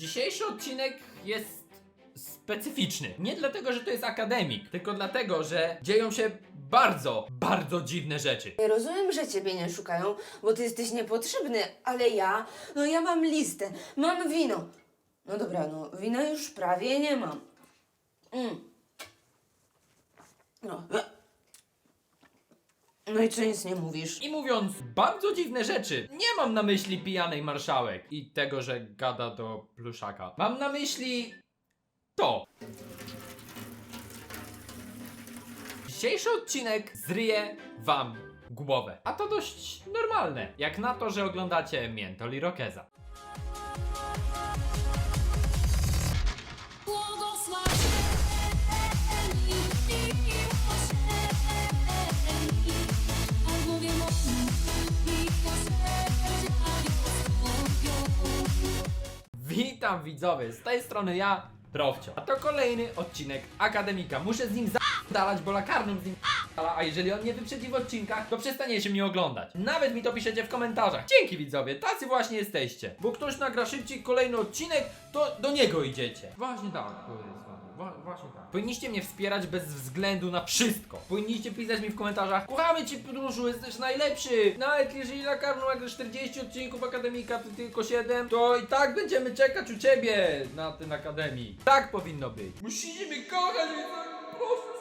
Dzisiejszy odcinek jest specyficzny. Nie dlatego, że to jest akademik, tylko dlatego, że dzieją się bardzo, bardzo dziwne rzeczy. Ja rozumiem, że ciebie nie szukają, bo ty jesteś niepotrzebny, ale ja, no ja mam listę, mam wino. No dobra, no wina już prawie nie mam. Mm. No. No i co nic nie mówisz? I mówiąc bardzo dziwne rzeczy, nie mam na myśli pijanej marszałek i tego, że gada do pluszaka. Mam na myśli to. Dzisiejszy odcinek zryje wam głowę. A to dość normalne, jak na to, że oglądacie Miętol i Rokeza. Witam widzowie, z tej strony ja, Drowcio. A to kolejny odcinek Akademika. Muszę z nim zadalać, bo lakarnym z nim dala, a jeżeli on nie wyprzedzi w odcinkach, to przestaniecie mnie oglądać. Nawet mi to piszecie w komentarzach. Dzięki widzowie, tacy właśnie jesteście. Bo ktoś nagra szybciej kolejny odcinek, to do niego idziecie. Właśnie tak, to jest Wa- Właśnie tak. Powinniście mnie wspierać bez względu na wszystko. Powinniście pisać mi w komentarzach Kochamy cię Peduszu, jesteś najlepszy Nawet jeżeli lakarną nagrasz 40 odcinków Akademika, ty tylko 7 To i tak będziemy czekać u ciebie na ten Akademii Tak powinno być Musicie mnie kochać, więc proszę,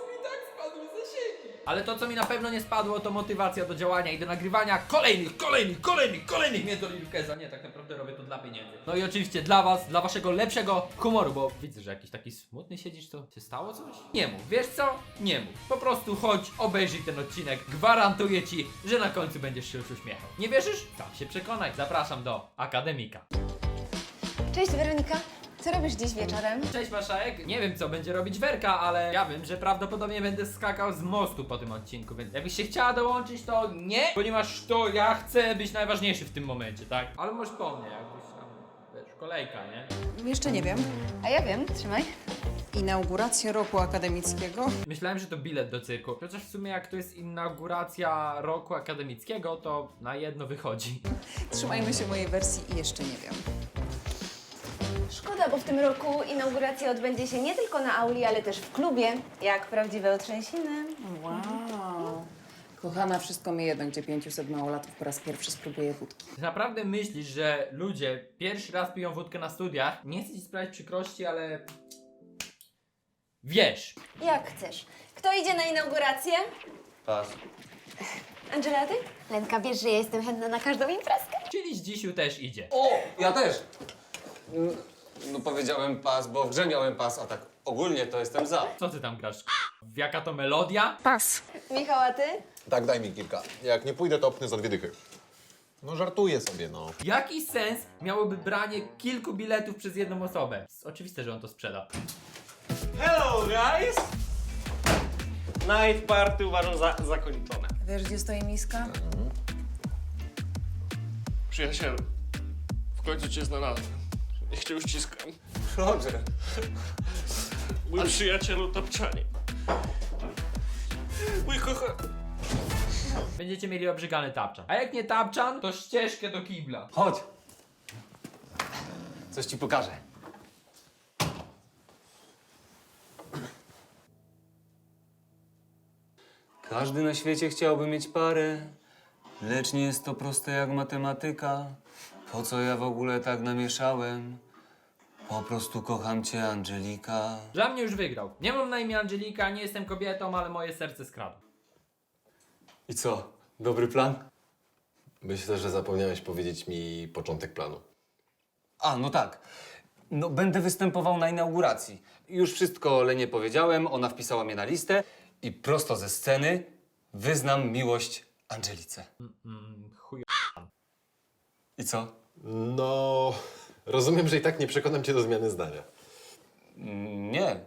ale to, co mi na pewno nie spadło, to motywacja do działania i do nagrywania kolejnych, kolejnych, kolejnych, kolejnych Międolilkeza. Nie, tak naprawdę robię to dla pieniędzy. No i oczywiście dla was, dla waszego lepszego humoru, bo widzę, że jakiś taki smutny siedzisz, to się stało coś? Nie mów, wiesz co? Nie mów. Po prostu chodź, obejrzyj ten odcinek. Gwarantuję ci, że na końcu będziesz się już uśmiechał. Nie wierzysz? Sam się przekonaj. Zapraszam do Akademika. Cześć Weronika, co robisz dziś wieczorem? Cześć Maszajek, nie wiem co będzie robić Werka, ale ja wiem, że prawdopodobnie będę skakał z mostu po tym odcinku, więc jakbyś się chciała dołączyć, to nie, ponieważ to ja chcę być najważniejszy w tym momencie, tak? Ale możesz po mnie, jakbyś tam, wiesz, kolejka, nie? Jeszcze nie wiem. A ja wiem, trzymaj. Inauguracja roku akademickiego. Myślałem, że to bilet do cyrku, chociaż w sumie jak to jest inauguracja roku akademickiego, to na jedno wychodzi. Trzymajmy się mojej wersji i jeszcze nie wiem. Szkoda, bo w tym roku inauguracja odbędzie się nie tylko na auli, ale też w klubie, jak prawdziwe otrzęsiny. Wow. Kochana, wszystko mi jedno, gdzie 500 małolatów po raz pierwszy spróbuje wódki. Naprawdę myślisz, że ludzie pierwszy raz piją wódkę na studiach? Nie chcę ci sprawić przykrości, ale... Wiesz, Jak chcesz. Kto idzie na inaugurację? Pas. Angela, ty? Lenka, wiesz, że ja jestem chętna na każdą imprezkę. czyli z dzisiu też idzie. O, ja też. Mm, No powiedziałem pas, bo w grze miałem pas, a tak ogólnie to jestem za. Co ty tam grasz? W Jaka to melodia? Pas. Michał, a ty? Tak, daj mi kilka. Jak nie pójdę, to opnę za dwie dychy. No żartuję sobie, no. Jaki sens miałoby branie kilku biletów przez jedną osobę? Jest oczywiste, że on to sprzeda. Hello guys! Night party uważam za zakończone. Wiesz, gdzie stoi miska? Przyjacielu, w końcu cię znalazłem. Niech cię uściskam. Roger. Mój przyjacielu Topczanie. Mój kochany. Będziecie mieli obrzygany tapczan. A jak nie tapczan, to ścieżkę do kibla. Chodź. Coś ci pokażę. Każdy na świecie chciałby mieć parę, lecz nie jest to proste jak matematyka. Po co ja w ogóle tak namieszałem? Po prostu kocham cię, Angelika. Dla mnie już wygrał. Nie mam na imię Angelika, nie jestem kobietą, ale moje serce skradł. I co? Dobry plan? Myślę, że zapomniałeś powiedzieć mi początek planu. A, no tak. No, będę występował na inauguracji. Już wszystko Lenie powiedziałem, ona wpisała mnie na listę i prosto ze sceny wyznam miłość Angelice. Mm, chuj. I co? No, rozumiem, że i tak nie przekonam cię do zmiany zdania. Mm, Nie.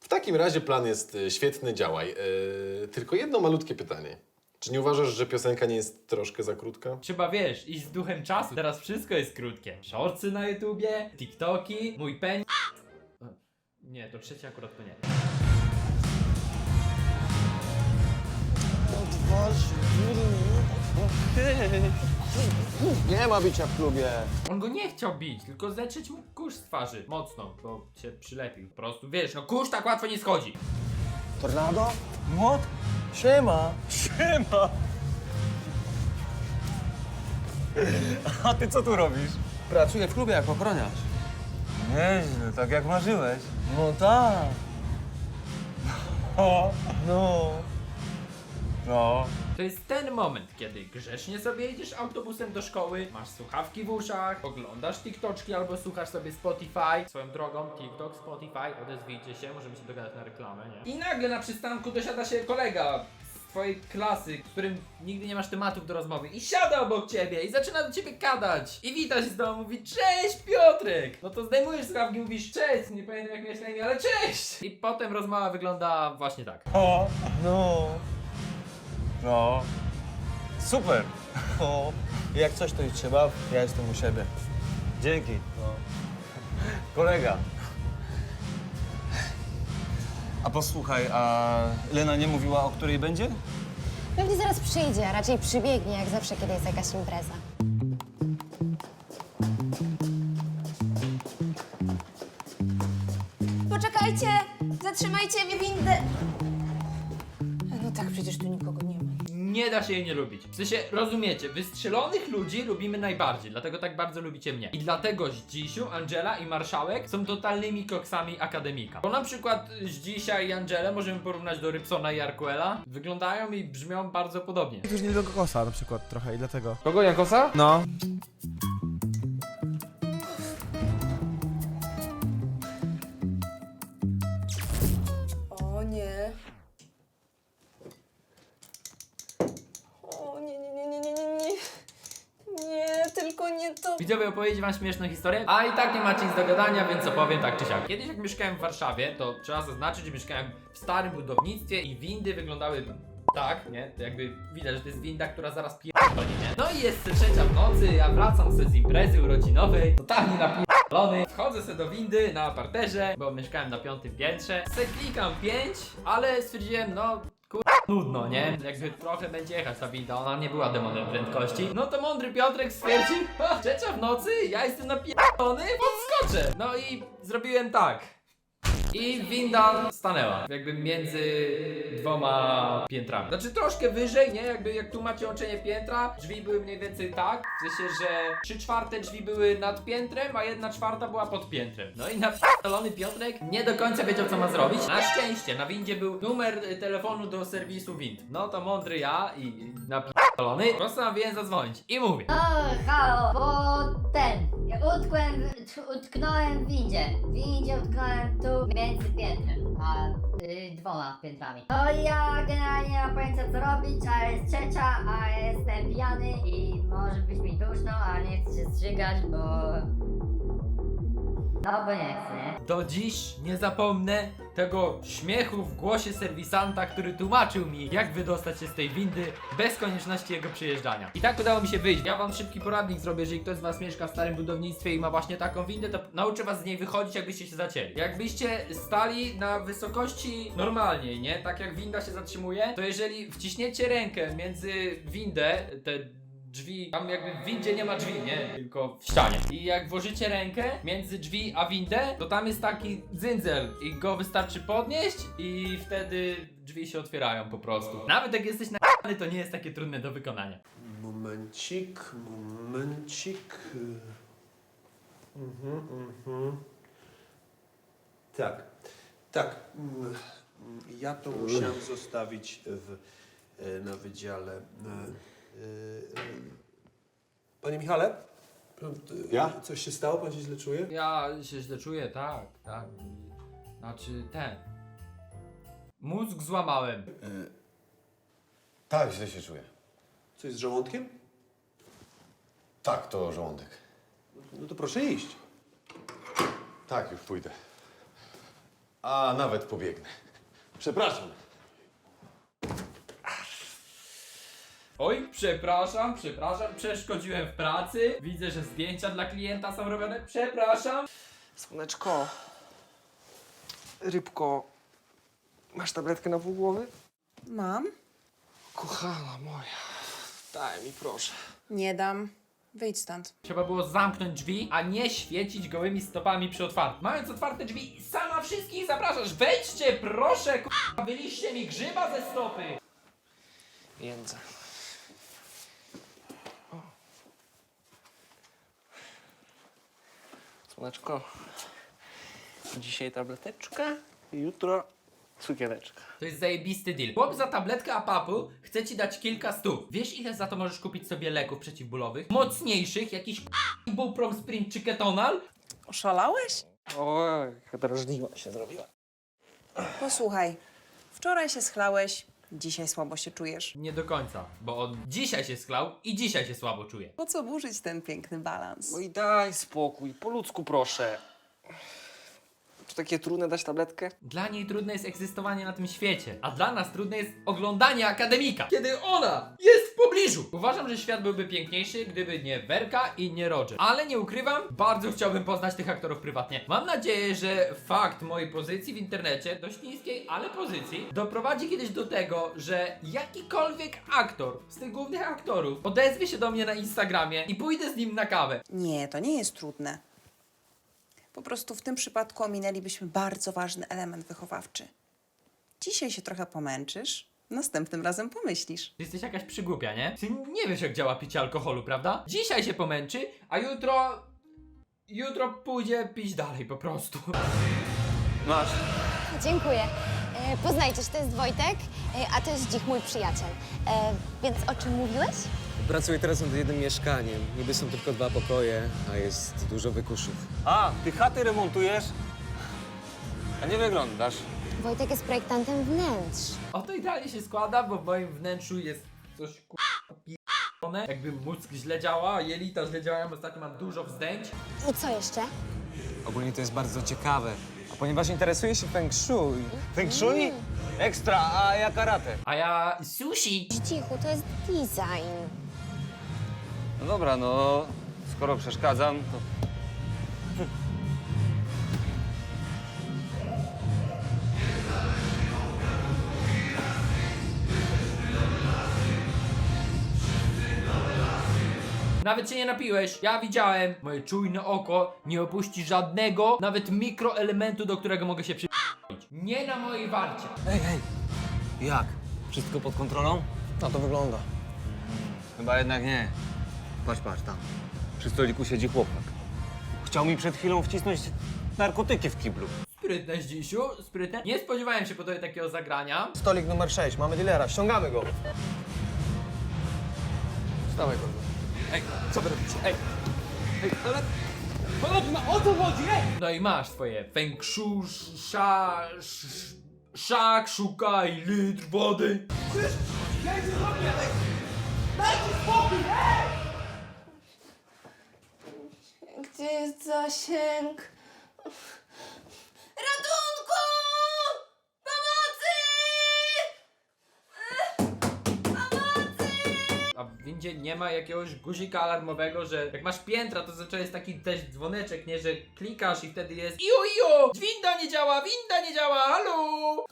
W takim razie plan jest y, świetny, działaj. Yy, tylko jedno malutkie pytanie. Czy nie uważasz, że piosenka nie jest troszkę za krótka? Trzeba wiesz, iść z duchem czasu. Teraz wszystko jest krótkie. Shortsy na YouTubie, TikToki, mój pen. Nie, to trzecie akurat to nie. Odważ, Nie ma bicia w klubie. On go nie chciał bić, tylko zetrzeć mu kurz z twarzy. Mocno, bo się przylepił. Po prostu, wiesz, no kurz tak łatwo nie schodzi. Tornado? Młot? Siema. Siema. A ty co tu robisz? Pracuję w klubie jako ochroniarz. Nieźle, tak jak marzyłeś. No tak. No. No. To jest ten moment, kiedy grzecznie sobie jedziesz autobusem do szkoły, masz słuchawki w uszach, oglądasz TikToczki albo słuchasz sobie Spotify. Swoją drogą, TikTok, Spotify, odezwijcie się, możemy się dogadać na reklamę, nie? I nagle na przystanku dosiada się kolega z twojej klasy, z którym nigdy nie masz tematów do rozmowy i siada obok ciebie i zaczyna do ciebie gadać i wita się z tobą, mówi cześć Piotrek! No to zdejmujesz słuchawki i mówisz cześć, nie pamiętam jak miałeś na imię, ale cześć! I potem rozmowa wygląda właśnie tak. O, No. No. Super. O. Jak coś to i trzeba, ja jestem u siebie. Dzięki. Kolega. A posłuchaj, a Lena nie mówiła, o której będzie? Pewnie zaraz przyjdzie, a raczej przybiegnie, jak zawsze, kiedy jest jakaś impreza. Poczekajcie! Zatrzymajcie mnie windę! No tak, przecież tu nikogo nie ma. Nie da się jej nie lubić. W sensie, rozumiecie, wystrzelonych ludzi lubimy najbardziej, dlatego tak bardzo lubicie mnie. I dlatego Zdzisiu, Angela i Marszałek są totalnymi koksami akademika. Bo na przykład Zdzisia i Angelę możemy porównać do Rybsona i Arkuela. Wyglądają i brzmią bardzo podobnie. Już nie do kokosa na przykład trochę i dlatego. Kogo Jankosa? No. Tylko nie to. Widzowie, opowiedzieć wam śmieszną historię, a i tak nie macie nic do gadania, więc opowiem tak czy siak. Kiedyś jak mieszkałem w Warszawie, to trzeba zaznaczyć, że mieszkałem w starym budownictwie i windy wyglądały tak, nie? To jakby widać, że to jest winda, która zaraz pierdoli? No i jest trzecia w nocy, ja wracam sobie z imprezy urodzinowej, totalnie napierdolony. Wchodzę sobie do windy na parterze, bo mieszkałem na piątym piętrze. Se klikam 5, ale stwierdziłem, no. Nudno, nie? Jakby trochę będzie jechać ta winda, ona nie była demonem prędkości. No to mądry Piotrek stwierdził, "Ha, trzecia w nocy, ja jestem napierdolony, podskoczę. No i zrobiłem tak. I winda stanęła, jakby między dwoma piętrami. Znaczy troszkę wyżej, nie? Jakby jak tu macie łączenie piętra, drzwi były mniej więcej tak, w sensie, że trzy czwarte drzwi były nad piętrem, a jedna czwarta była pod piętrem. No i napierdolony Piotrek nie do końca wiedział co ma zrobić. Na szczęście na windzie był numer telefonu do serwisu wind. No to mądry ja i i napierdolony postanowiłem zadzwonić i mówię. O, halo, bo ten, utkłem, w- utknąłem w windzie. W windzie utknąłem tu między piętrem, a y, dwoma piętrami. No i ja generalnie nie mam pojęcia co robić, a jest trzecia, a jestem pijany i może być mi duszno, a nie chcę się zżygać, bo... No? Do dziś nie zapomnę tego śmiechu w głosie serwisanta, który tłumaczył mi, jak wydostać się z tej windy bez konieczności jego przyjeżdżania. I tak udało mi się wyjść. Ja wam szybki poradnik zrobię, jeżeli ktoś z was mieszka w starym budownictwie i ma właśnie taką windę, to nauczę was z niej wychodzić, jakbyście się zacięli. Jakbyście stali na wysokości normalniej, nie? Tak jak winda się zatrzymuje, to jeżeli wciśniecie rękę między windę, te drzwi, tam jakby w windzie nie ma drzwi, nie? Tylko w ścianie. I jak włożycie rękę między drzwi a windę, to tam jest taki dzyndzel i go wystarczy podnieść i wtedy drzwi się otwierają po prostu. Nawet jak jesteś na to nie jest takie trudne do wykonania. Momencik, momencik. Mhm, mhm. Tak, tak. Ja to musiałem zostawić w, e, na wydziale. e. Panie Michale? Ja? Coś się stało? Pan się źle czuje? Ja się źle czuję, tak, tak. Znaczy ten. Mózg złamałem. Tak, źle się czuję. Coś z żołądkiem? Tak, to żołądek. No to proszę iść. Tak, już pójdę. A nawet pobiegnę. Przepraszam. Oj, przepraszam, przepraszam, przeszkodziłem w pracy. Widzę, że zdjęcia dla klienta są robione. Przepraszam. Słoneczko. Rybko. Masz tabletkę na pół głowy? Mam? Kochana moja. Daj mi proszę. Nie dam. Wyjdź stąd. Trzeba było zamknąć drzwi, a nie świecić gołymi stopami przy otwartym. Mając otwarte drzwi, sama wszystkich zapraszasz. Wejdźcie, proszę, k***a, wyliście mi grzyba ze stopy. Jędzę. Słoneczko. Dzisiaj tableteczka, jutro cukiereczka. To jest zajebisty deal. Chłop za tabletkę apapu chce ci dać kilka stów. Wiesz ile za to możesz kupić sobie leków przeciwbólowych? Mocniejszych, jakiś k***a Bullprom Sprint czy Ketonal? Oszalałeś? Oj, jaka drażliwa się zrobiła. Posłuchaj. Wczoraj się schlałeś, dzisiaj słabo się czujesz. Nie do końca, bo on dzisiaj się sklał i dzisiaj się słabo czuje. Po co burzyć ten piękny balans? No i daj spokój, po ludzku proszę. Czy takie trudne dać tabletkę? Dla niej trudne jest egzystowanie na tym świecie, a dla nas trudne jest oglądanie akademika, kiedy ona jest pobliżu. Uważam, że świat byłby piękniejszy, gdyby nie Werka i nie Roger. Ale nie ukrywam, bardzo chciałbym poznać tych aktorów prywatnie. Mam nadzieję, że fakt mojej pozycji w internecie, dość niskiej, ale pozycji, doprowadzi kiedyś do tego, że jakikolwiek aktor z tych głównych aktorów odezwie się do mnie na Instagramie i pójdę z nim na kawę. Nie, to nie jest trudne. Po prostu w tym przypadku ominęlibyśmy bardzo ważny element wychowawczy. Dzisiaj się trochę pomęczysz, następnym razem pomyślisz. Ty jesteś jakaś przygłupia, nie? Ty nie wiesz, jak działa picie alkoholu, prawda? Dzisiaj się pomęczy, a jutro. Jutro pójdzie pić dalej po prostu. Masz. Dziękuję. E, poznajcie, to jest Wojtek, e, a to jest Dzik, mój przyjaciel. E, więc o czym mówiłeś? Pracuję teraz nad jednym mieszkaniem. Niby są tylko dwa pokoje, a jest dużo wykuszów. A, ty chaty remontujesz? A nie wyglądasz. Wojtek jest projektantem wnętrz. Oto idealnie się składa, bo w moim wnętrzu jest coś k***one. Jakby mózg źle działa, jelita źle działają, ostatnio mam dużo wzdęć. I co jeszcze? Ogólnie to jest bardzo ciekawe. A ponieważ interesuję się feng shui, Feng shui? Ekstra, a ja karate. A ja sushi. Cichu, to jest design. No dobra, no skoro przeszkadzam, to Nawet się nie napiłeś. Ja widziałem. Moje czujne oko nie opuści żadnego, nawet mikroelementu, do którego mogę się przy... Nie na mojej warcie. Ej, ej! Jak? Wszystko pod kontrolą? Na to wygląda. Chyba jednak nie. Patrz, patrz, tam. Przy stoliku siedzi chłopak. Chciał mi przed chwilą wcisnąć narkotyki w kiblu. Sprytne, Zdzisiu, sprytne. Nie spodziewałem się po tobie takiego zagrania. Stolik numer 6, mamy dealera, ściągamy go. Stawaj go. Ej, co wy robicie? Ej, ej, ale... Chodź, no o co chodzi, ej! No i masz swoje feng sz- Szak, szukaj litr wody. Gdzie jest zasięg? Ratunku! Pomocy! A windzie nie ma jakiegoś guzika alarmowego, że jak masz piętra, to zazwyczaj jest taki też dzwoneczek, nie? Że klikasz i wtedy jest Iu, iu! Winda nie działa, winda nie działa, halo!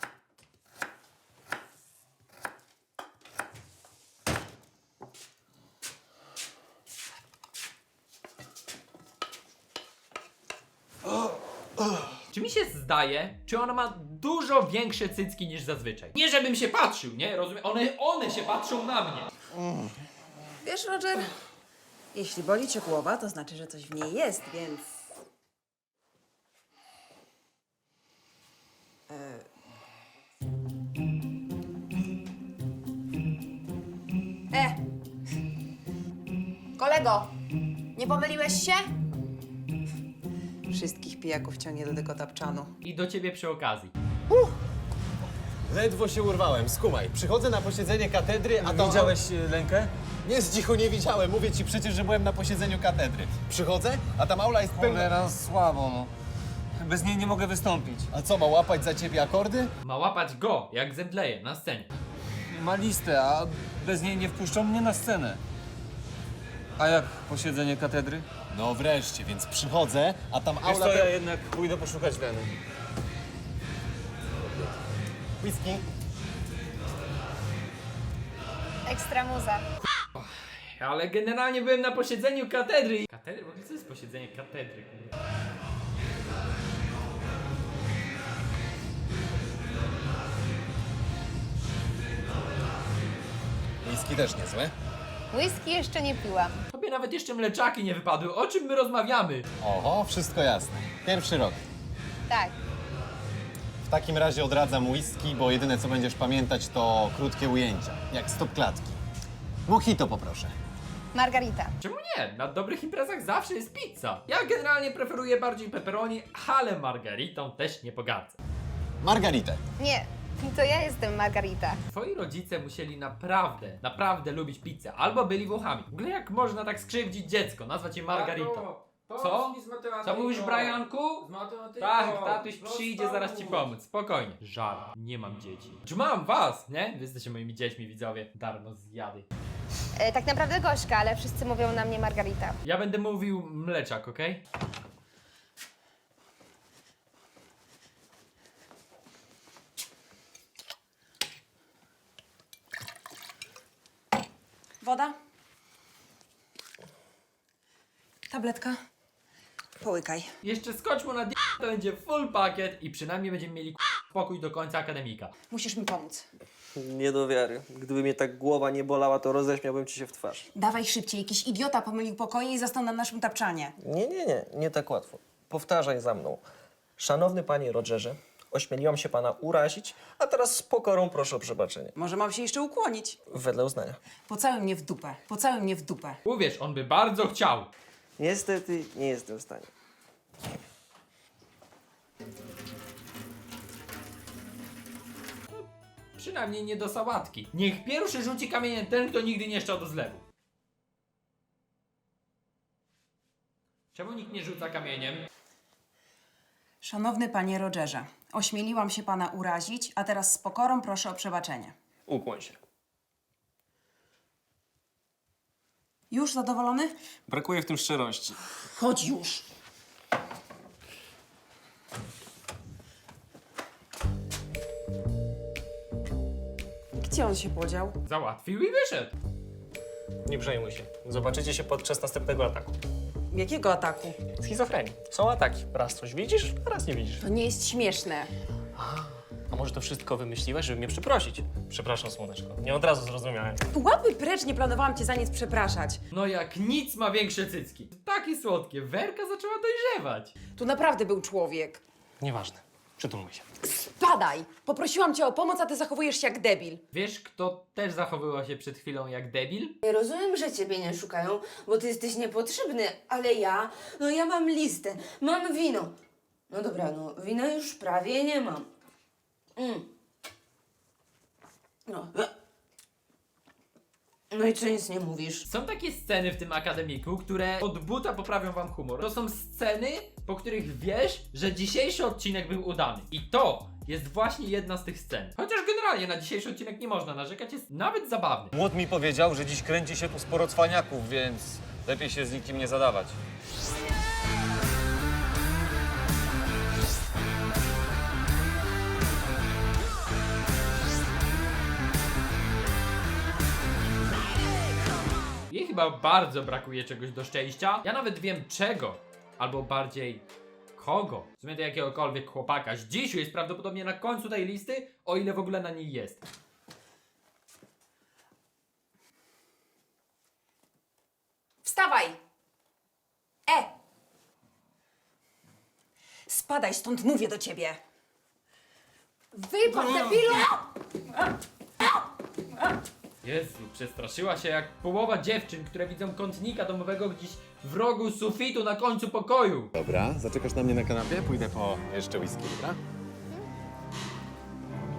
Czy mi się zdaje, czy ona ma dużo większe cycki niż zazwyczaj? Nie żebym się patrzył, nie? Rozumiem? One, one się patrzą na mnie. Wiesz, Roger, jeśli boli cię głowa, to znaczy, że coś w niej jest, więc... E. e! Kolego! Nie pomyliłeś się? Wszystkich pijaków ciągnie do tego tapczanu. I do ciebie przy okazji. Ledwo się urwałem, skumaj. Przychodzę na posiedzenie katedry, a to... Widziałeś e, Lenkę? Nie, z cichu nie widziałem. Mówię ci przecież, że byłem na posiedzeniu katedry. Przychodzę, a tam aula jest pełna... Cholera, słabo, no. Bez niej nie mogę wystąpić. A co, ma łapać za ciebie akordy? Ma łapać go, jak zemdleje na scenie. Ma listę, a bez niej nie wpuszczą mnie na scenę. A jak posiedzenie katedry? No wreszcie, więc przychodzę, a tam Wiesz aula... co, ja peł- jednak pójdę poszukać Leny. Whisky? Ekstra muza. Ale generalnie byłem na posiedzeniu katedry. Katedry? W ogóle co jest posiedzenie katedry? kurwa? Whisky też niezłe. Whisky jeszcze nie piłam. Tobie nawet jeszcze mleczaki nie wypadły. O czym my rozmawiamy? Oho, wszystko jasne. Pierwszy rok. Tak. W takim razie odradzam whisky, bo jedyne co będziesz pamiętać to krótkie ujęcia, jak stop klatki. Mojito poproszę. Margarita. Czemu nie? Na dobrych imprezach zawsze jest pizza. Ja generalnie preferuję bardziej pepperoni, ale margaritą też nie pogardzę. Margaritę. Nie, to ja jestem Margarita. Twoi rodzice musieli naprawdę, naprawdę lubić pizzę. Albo byli Włochami. W ogóle jak można tak skrzywdzić dziecko, nazwać je Margaritą? Co? Co mówisz, Brianku? Tak, tatuś przyjdzie zaraz ci pomóc. Spokojnie. Żart. Nie mam dzieci. Czy mam was, nie? Wy jesteście moimi dziećmi, widzowie. Darmo zjady. E, tak naprawdę Gośka, ale wszyscy mówią na mnie Margarita. Ja będę mówił mleczak, okej? Woda? Tabletka? Połykaj. Jeszcze skocz mu na d- to będzie full pakiet i przynajmniej będziemy mieli k- spokój do końca akademika. Musisz mi pomóc. Nie do wiary. Gdyby mnie tak głowa nie bolała, to roześmiałbym ci się w twarz. Dawaj szybciej, jakiś idiota pomylił pokoje i zastał na naszym tapczanie. Nie, nie, nie. Nie tak łatwo. Powtarzaj za mną. Szanowny panie Rogerze, ośmieliłam się pana urazić, a teraz z pokorą proszę o przebaczenie. Może mam się jeszcze ukłonić. Wedle uznania. Pocałuj mnie w dupę. Pocałuj mnie w dupę. Uwierz, on by bardzo chciał. Niestety nie jestem w stanie. Przynajmniej nie do sałatki. Niech pierwszy rzuci kamieniem ten, kto nigdy nie szczał do zlewu. Czemu nikt nie rzuca kamieniem? Szanowny panie Rogerze, ośmieliłam się pana urazić, a teraz z pokorą proszę o przebaczenie. Ukłoń się. Już zadowolony? Brakuje w tym szczerości. Chodź już. Gdzie on się podział? Załatwił i wyszedł. Nie przejmuj się. Zobaczycie się podczas następnego ataku. Jakiego ataku? Schizofrenii. Są ataki. Raz coś widzisz, a raz nie widzisz. To nie jest śmieszne. Może to wszystko wymyśliłaś, żeby mnie przeprosić? Przepraszam, słoneczko. Nie od razu zrozumiałem. Łapy precz, nie planowałam cię za nic przepraszać. No jak nic ma większe cycki. Takie słodkie. Werka zaczęła dojrzewać. Tu naprawdę był człowiek. Nieważne. Przytulmy się. Spadaj! Poprosiłam cię o pomoc, a ty zachowujesz się jak debil. Wiesz, kto też zachowywał się przed chwilą jak debil? Ja rozumiem, że ciebie nie szukają, bo ty jesteś niepotrzebny, ale ja, no ja mam listę, mam wino. No dobra, no wina już prawie nie mam. Mm. No. No i co nic nie mówisz? Są takie sceny w tym akademiku, które od buta poprawią wam humor. To są sceny, po których wiesz, że dzisiejszy odcinek był udany. I to jest właśnie jedna z tych scen. Chociaż generalnie na dzisiejszy odcinek nie można narzekać, jest nawet zabawny. Młot mi powiedział, że dziś kręci się tu sporo cwaniaków, więc lepiej się z nikim nie zadawać. Chyba bardzo brakuje czegoś do szczęścia. Ja nawet wiem czego, albo bardziej kogo. W sumie do jakiegokolwiek chłopaka. Zdzisiu jest prawdopodobnie na końcu tej listy, o ile w ogóle na niej jest. Wstawaj! E! Spadaj stąd, mówię do ciebie. Wypadł, debilu! Jezu, przestraszyła się jak połowa dziewczyn, które widzą kątnika domowego gdzieś w rogu sufitu na końcu pokoju. Dobra, zaczekasz na mnie na kanapie? Pójdę po jeszcze whisky, dobra?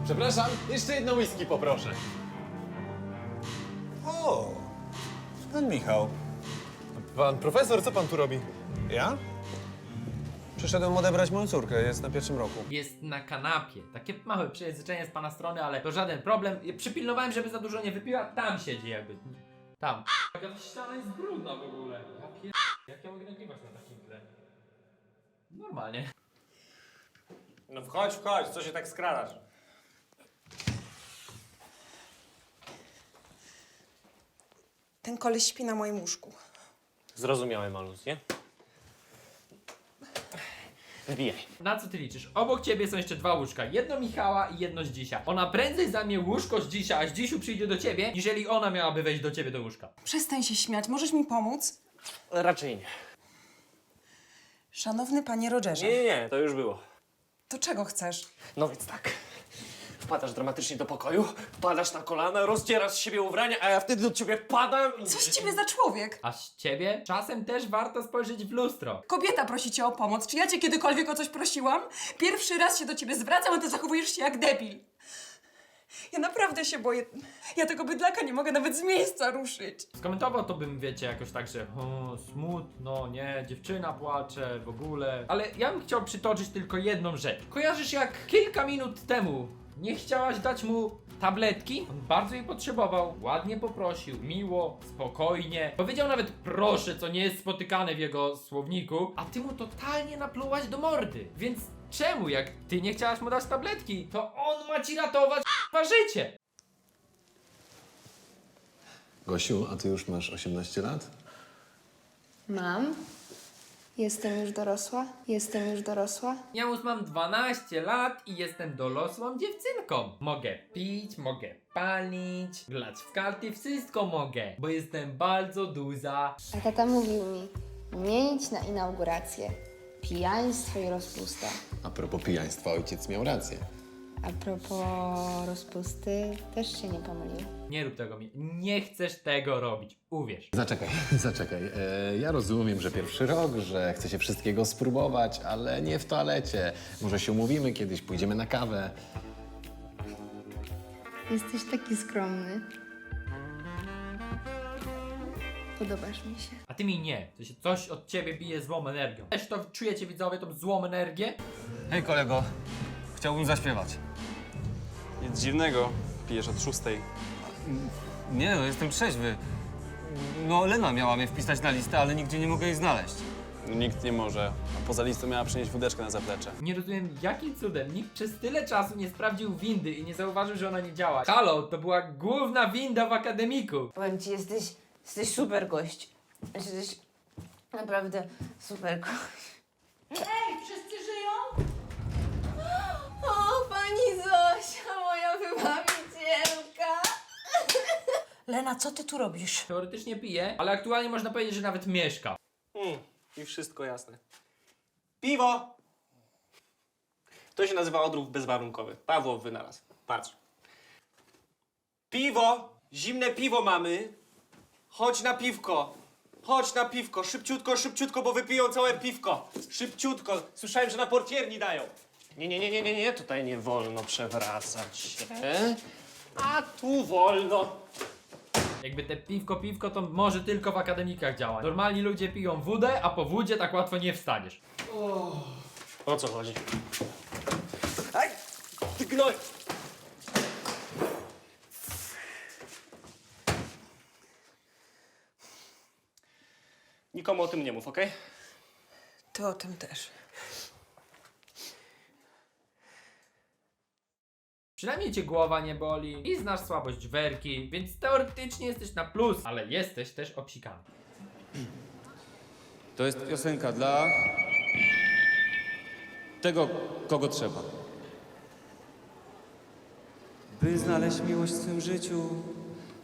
Przepraszam, jeszcze jedno whisky poproszę. O! Pan Michał. Pan profesor, co pan tu robi? Ja? Przyszedłem odebrać moją córkę, jest na pierwszym roku. Jest na kanapie. Takie małe przejęzyczenie z pana strony, ale to żaden problem. Ja Przypilnowałem, żeby za dużo nie wypiła. Tam siedzi jakby. Tam. Jaka ta ściana jest brudna w ogóle. Ja pier... Jak ja mogę nagrywać na takim tle? Normalnie. No wchodź, wchodź, co się tak skradasz? Ten koleś śpi na moim łóżku. Zrozumiałem, Malus, nie? Wbijaj. Na co ty liczysz? Obok ciebie są jeszcze dwa łóżka. Jedno Michała i jedno Zdzisia. Ona prędzej zajmie łóżko Zdzisia, a Zdzisiu przyjdzie do ciebie, niżeli ona miałaby wejść do ciebie do łóżka. Przestań się śmiać, możesz mi pomóc? Raczej nie. Szanowny panie Rogerze, Nie, nie, nie, to już było. to czego chcesz? No więc tak. Wpadasz dramatycznie do pokoju, padasz na kolana, rozcierasz z siebie ubrania, a ja wtedy do ciebie padam i... Co z ciebie za człowiek? A z ciebie czasem też warto spojrzeć w lustro. Kobieta prosi cię o pomoc. Czy ja cię kiedykolwiek o coś prosiłam? Pierwszy raz się do ciebie zwracam, a ty zachowujesz się jak debil. Ja naprawdę się boję. Ja tego bydlaka nie mogę nawet z miejsca ruszyć. Skomentował to bym, wiecie, jakoś tak, że o, smutno, nie, dziewczyna płacze, w ogóle. Ale ja bym chciał przytoczyć tylko jedną rzecz. Kojarzysz jak kilka minut temu nie chciałaś dać mu tabletki? On bardzo jej potrzebował, ładnie poprosił, miło, spokojnie. Powiedział nawet proszę, co nie jest spotykane w jego słowniku, a ty mu totalnie naplułaś do mordy. Więc czemu, jak ty nie chciałaś mu dać tabletki, to on ma ci ratować k***a, życie? Gosiu, a ty już masz 18 lat? Mam. Jestem już dorosła. Jestem już dorosła. Ja już mam 12 lat i jestem dorosłą dziewczynką. Mogę pić, mogę palić, grać w karty, wszystko mogę, bo jestem bardzo duża. A tata mówił mi, nie idź na inaugurację. Pijaństwo i rozpusta. A propos pijaństwa, ojciec miał rację. A propos rozpusty, też się nie pomylił. Nie rób tego mi. Nie chcesz tego robić. Uwierz. Zaczekaj, zaczekaj. E, ja rozumiem, że pierwszy rok, że chce się wszystkiego spróbować, ale nie w toalecie. Może się umówimy kiedyś, pójdziemy na kawę. Jesteś taki skromny. Podobasz mi się. A ty mi nie. To się coś od ciebie bije złą energią. Też to czujecie widzowie tą złą energię? Hej kolego, chciałbym zaśpiewać. Nic dziwnego, pijesz od szóstej. Nie no, jestem trzeźwy. No Lena miała mnie wpisać na listę, ale nigdzie nie mogę jej znaleźć. No, nikt nie może, a poza listą miała przynieść wódeczkę na zaplecze. Nie rozumiem, jakim cudem nikt przez tyle czasu nie sprawdził windy i nie zauważył, że ona nie działa. Halo, to była główna winda w akademiku. Powiem ci, jesteś, jesteś super gość. Jesteś naprawdę super gość. Ej, wszyscy żyją? O, pani Zosia, moja wybawicielka. Lena, co ty tu robisz? Teoretycznie pije, ale aktualnie można powiedzieć, że nawet mieszka. Mm, I wszystko jasne. Piwo! To się nazywa odruch bezwarunkowy. Pawłow wynalazł. Patrz. Piwo! Zimne piwo mamy! Chodź na piwko! Chodź na piwko! Szybciutko, szybciutko, bo wypiją całe piwko! Szybciutko! Słyszałem, że na portierni dają. Nie, nie, nie, nie, nie, nie, tutaj nie wolno przewracać się. A tu wolno. Jakby te piwko, piwko to może tylko w akademikach działać. Normalni ludzie piją wódę, a po wódzie tak łatwo nie wstaniesz. O co chodzi? Aj! Ty gnoj! Nikomu o tym nie mów, okej? Ty o tym też. Przynajmniej cię głowa nie boli i znasz słabość werki, więc teoretycznie jesteś na plus, ale jesteś też obsikany. To jest piosenka dla tego, kogo trzeba. By znaleźć miłość w swym życiu,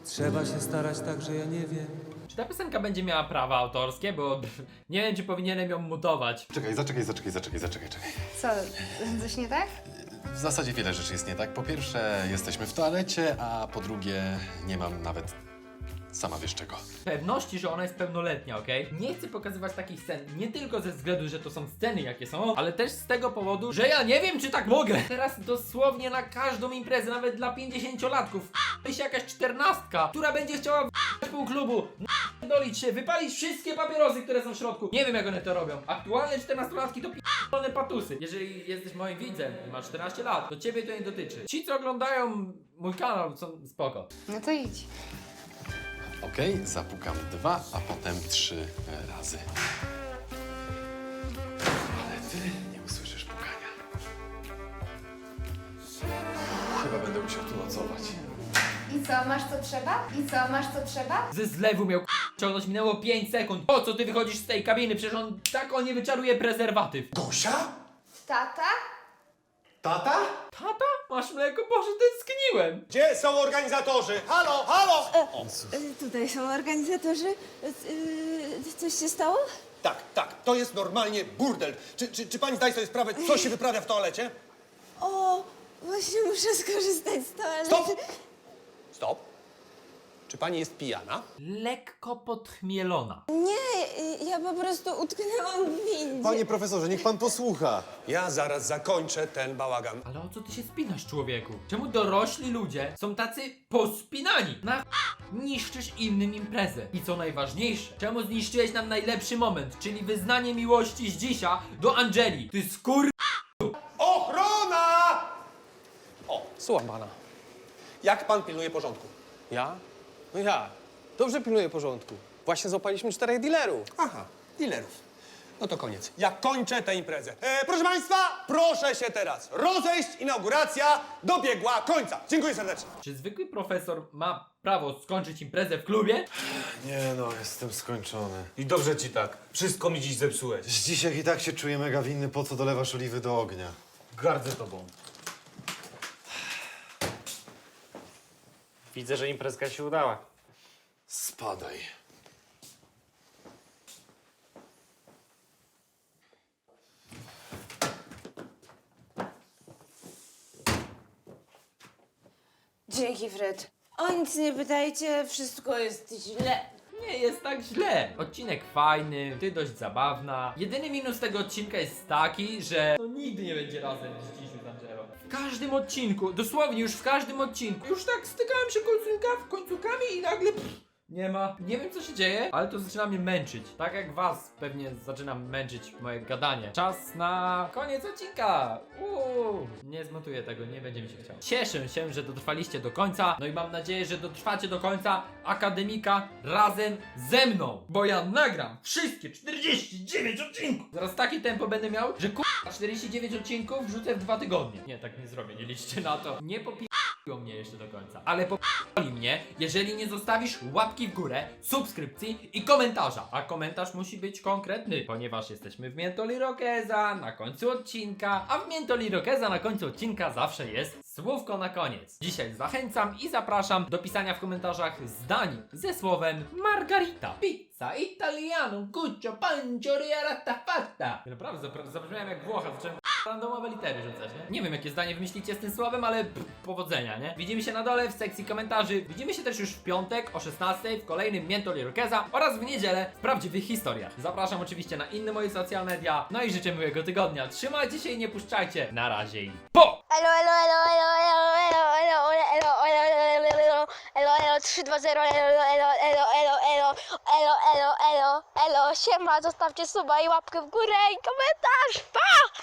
trzeba się starać tak, że ja nie wiem. Czy ta piosenka będzie miała prawa autorskie? Bo nie wiem, czy powinienem ją mutować. Czekaj, zaczekaj, zaczekaj, zaczekaj, zaczekaj, czekaj. Co, coś nie tak? W zasadzie wiele rzeczy jest nie tak. Po pierwsze, jesteśmy w toalecie, a po drugie, nie mam nawet sama wiesz czego. Pewności, że ona jest pełnoletnia, okej? Nie chcę pokazywać takich scen nie tylko ze względu, że to są sceny jakie są, ale też z tego powodu, że ja nie wiem, czy tak mogę. Teraz dosłownie na każdą imprezę, nawet dla 50-latków, się jakaś czternastka, która będzie chciała w pół klubu, dolić się, wypalić wszystkie papierosy, które są w środku. Nie wiem, jak one to robią. Aktualne 14-latki to p***one patusy. Jeżeli jesteś moim widzem i masz 14 lat, to ciebie to nie dotyczy. Ci, co oglądają mój kanał, są spoko. No to idź. Okej, zapukam dwa, a potem trzy razy. Ale ty nie usłyszysz pukania. Chyba będę musiał tu nocować. I co, masz co trzeba? I co, masz co trzeba? Ze zlewu miał ciągnąć, minęło 5 sekund. Po co ty wychodzisz z tej kabiny? Przecież on tak on nie wyczaruje prezerwatyw. Gosia? Tata? Tata? Tata? Masz mleko? Boże, tęskniłem. Gdzie są organizatorzy? Halo, halo! Tutaj są organizatorzy. Coś się stało? Tak, tak, to jest normalnie burdel. Czy, czy, czy pani zdaje sobie sprawę, co się wyprawia w toalecie? O, właśnie muszę skorzystać z toalety. Stop! Stop. Czy pani jest pijana? Lekko podchmielona. Nie, ja po prostu utknęłam w windzie. Panie profesorze, niech pan posłucha. Ja zaraz zakończę ten bałagan. Ale o co ty się spinasz, człowieku? Czemu dorośli ludzie są tacy pospinani? Na ch- niszczysz innym imprezę. I co najważniejsze, czemu zniszczyłeś nam najlepszy moment, czyli wyznanie miłości z dzisia do Angeli? Ty skur... Ochrona! Słucham pana. Jak pan pilnuje porządku? Ja? No ja. Dobrze pilnuję porządku. Właśnie złapaliśmy czterech dealerów. Aha, dealerów. No to koniec. Ja kończę tę imprezę. E, proszę państwa, proszę się teraz rozejść. Inauguracja dobiegła końca. Dziękuję serdecznie. Czy zwykły profesor ma prawo skończyć imprezę w klubie? Nie no, jestem skończony. I dobrze ci tak. Wszystko mi dziś zepsułeś. Dzisiaj i tak się czuję mega winny, po co dolewasz oliwy do ognia? Gardzę tobą. Widzę, że imprezka się udała. Spadaj. Dzięki, Fred. O nic nie pytajcie, wszystko jest źle. Nie jest tak źle. Odcinek fajny, ty dość zabawna. Jedyny minus tego odcinka jest taki, że no nigdy nie będzie razem z Angelą. W każdym odcinku, dosłownie już w każdym odcinku, już tak stykałem się końcówka, końcówkami i nagle pff, nie ma. Nie wiem co się dzieje, ale to zaczyna mnie męczyć. Tak jak was pewnie zaczyna męczyć moje gadanie. Czas na koniec odcinka. Uuu. Nie zmontuję tego, nie będzie mi się chciało. Cieszę się, że dotrwaliście do końca. No i mam nadzieję, że dotrwacie do końca Akademika razem ze mną. Bo ja nagram wszystkie 49 odcinków. Zaraz takie tempo będę miał, że k***a 49 odcinków wrzucę w dwa tygodnie. Nie, tak nie zrobię, nie liczcie na to. Nie popi... mnie jeszcze do końca. Ale popali mnie, jeżeli nie zostawisz łapki w górę, subskrypcji i komentarza. A komentarz musi być konkretny, ponieważ jesteśmy w Miętoli Rokeza na końcu odcinka, a w Miętoli Rokeza na końcu odcinka zawsze jest słówko na koniec. Dzisiaj zachęcam i zapraszam do pisania w komentarzach zdań ze słowem Margarita. Pizza italiano, cuccio, pancio, riarata fatta. Naprawdę, zabrzmiałem jak Włocha, zacząłem randomowe litery rzucać, nie? Nie wiem jakie zdanie wymyślicie z tym słowem, ale p- powodzenia, nie? Widzimy się na dole w sekcji komentarzy. Widzimy się też już w piątek o 16 w kolejnym Miętol Irokeza oraz w niedzielę w prawdziwych historiach. Zapraszam oczywiście na inne moje socjalne media. No i życzę miłego tygodnia. Trzymajcie się i nie puszczajcie. Na razie i po! Elo, elo, elo, elo, elo, elo, elo, elo, elo, elo, elo, elo, elo, 3, 2, 0, elo, elo, elo, elo, elo, elo, elo, elo, elo, elo, siema, zostawcie suba i łapkę w górę i komentarz, pa!